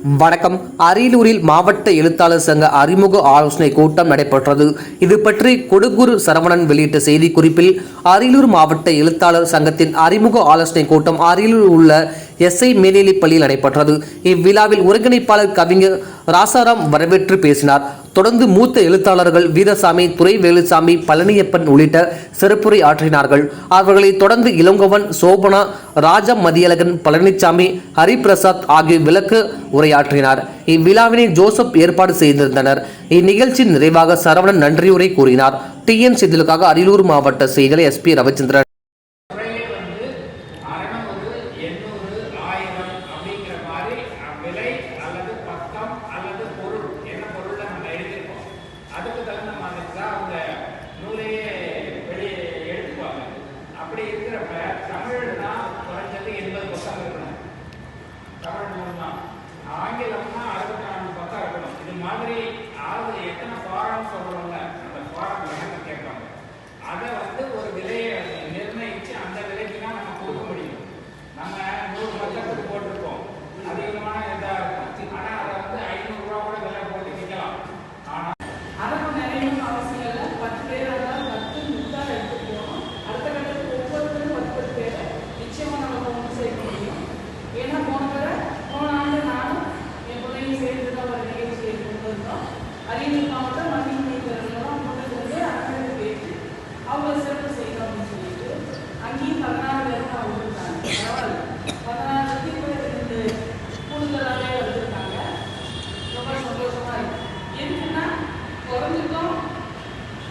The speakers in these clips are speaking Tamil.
வணக்கம். அரியலூரில் மாவட்ட எழுத்தாளர் சங்க அறிமுக ஆலோசனை கூட்டம் நடைபெற்றது. இது பற்றி கொடுகுரு சரவணன் வெளியிட்ட செய்திக்குறிப்பில் அரியலூர் மாவட்ட எழுத்தாளர் சங்கத்தின் அறிமுக ஆலோசனை கூட்டம் அரியலூர் உள்ள எஸ்ஐ மேல்நிலைப் பள்ளியில் நடைபெற்றது. இவ்விழாவில் ஒருங்கிணைப்பாளர் கவிஞர் ராசாராம் வரவேற்று பேசினார். தொடர்ந்து மூத்த எழுத்தாளர்கள் வீரசாமி துறைவேலுசாமி பழனியப்பன் உள்ளிட்ட சிறப்புரை ஆற்றினார்கள். அவர்களை தொடர்ந்து இளங்கோவன் சோபனா ராஜா மதியழகன் பழனிசாமி ஹரிபிரசாத் ஆகிய விளக்கு உரையாற்றினார். இவ்விழாவினை ஜோசப் ஏற்பாடு செய்திருந்தனர். இந்நிகழ்ச்சியின் நிறைவாக சரவணன் நன்றியுரை கூறினார். டி. என். அரியலூர் மாவட்ட செய்திகளை எஸ். பி. ரவிச்சந்திரன். அப்படிங்கிற மாதிரி விலை அல்லது பக்கம் அப்படி இருக்கிறப்ப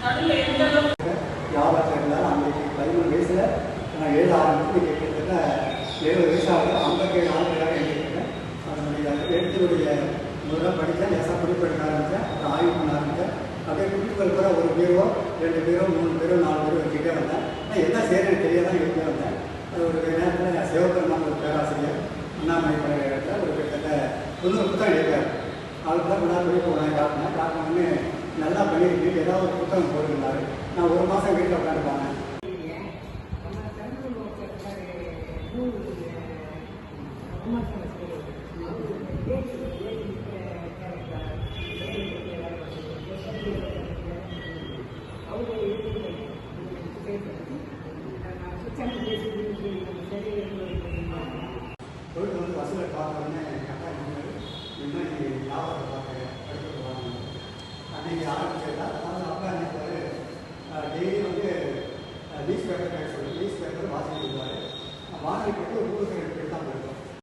நடுவில் எந்த பதிமூணு வயசில் நான் எழுத ஆரம்பித்து கிட்டத்தட்ட எழுபது வயசாக ஐம்பத்தேழு ஆண்டுகளாக எழுதியிருக்கேன் அதனுடைய எழுத்துடைய முதல்ல படித்தேன். லேசாக குறிப்பெடுக்க ஆரம்பித்தேன். அப்புறம் ஆய்வு பண்ண ஆரம்பித்தேன். அப்படியே குறிப்புகள் கூட ஒரு பேரோ ரெண்டு பேரோ மூணு பேரோ நாலு பேரோ வச்சுக்கிட்டே வந்தேன். ஆனால் என்ன செய்யறேன்னு தெரியாதான் எழுதிட்டே வந்தேன். அது ஒரு நேரத்தில் சிவபெருமான் ஒரு பேராசிரியர் அண்ணாமலை பல்கலைக்கழகத்தில் ஒரு கிட்டத்தட்ட தொண்ணூறு புத்தகம் எழுதியார் அவருக்கு தான் போனேன் காட்டினேன். காட்டினோடனே ஏதாவது ஒரு புத்தகம் போட்டுருந்தாரு நான் ஒரு மாதம் வீட்டில் உட்காந்து அன்னைக்கு ஆரம்பிச்சதா அதாவது அப்பா என்ன டெய்லி வந்து நியூஸ் பேப்பர் சொல்லி நியூஸ் பேப்பர் வாசிட்டு இருந்தார் வாசிக்கிட்டு ஒரு ஊருக்கு ரெண்டு பேர் தான் போயிருக்கோம்